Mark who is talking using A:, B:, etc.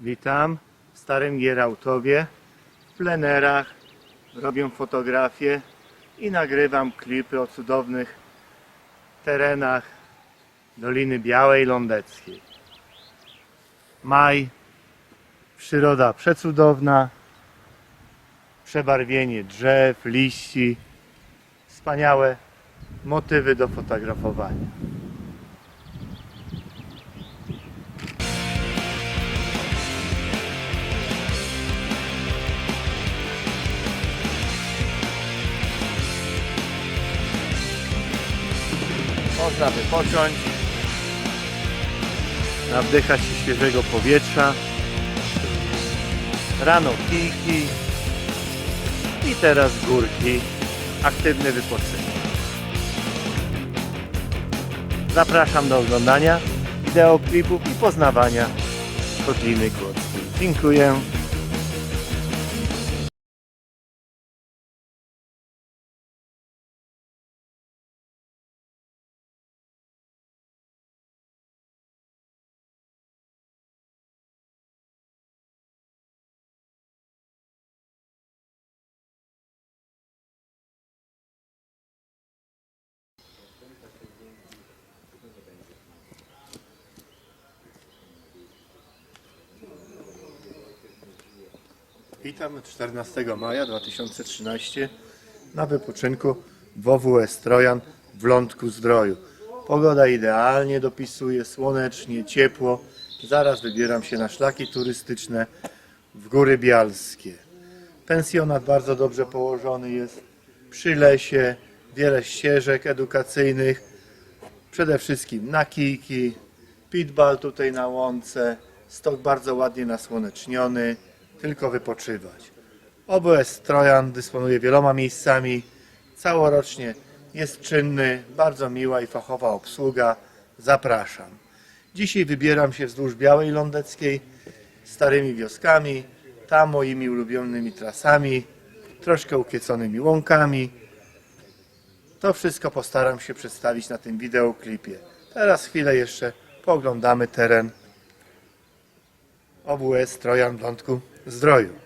A: Witam w Starym Gierautowie, w plenerach, robię fotografie i nagrywam klipy o cudownych terenach Doliny Białej Lądeckiej. Maj, przyroda przecudowna, przebarwienie drzew, liści, wspaniałe motywy do fotografowania. Można wypocząć, nawdychać się świeżego powietrza. Rano kijki i teraz górki. Aktywny wypoczynek. Zapraszam do oglądania wideoklipów i poznawania Kotliny Kłodzkiej. Dziękuję. Witam 14 maja 2013 na wypoczynku w OWS Trojan w Lądku Zdroju. Pogoda idealnie dopisuje, słonecznie, ciepło. Zaraz wybieram się na szlaki turystyczne w Góry Bialskie. Pensjonat bardzo dobrze położony jest przy lesie, wiele ścieżek edukacyjnych, przede wszystkim na kijki, pitball tutaj na łące, stok bardzo ładnie nasłoneczniony, tylko wypoczywać. OBS Trojan dysponuje wieloma miejscami, całorocznie jest czynny, bardzo miła i fachowa obsługa. Zapraszam. Dzisiaj wybieram się wzdłuż Białej Lądeckiej, starymi wioskami, tam moimi ulubionymi trasami, troszkę ukieconymi łąkami. To wszystko postaram się przedstawić na tym wideoklipie. Teraz chwilę jeszcze poglądamy teren OWS Trojan w Lądku Zdroju.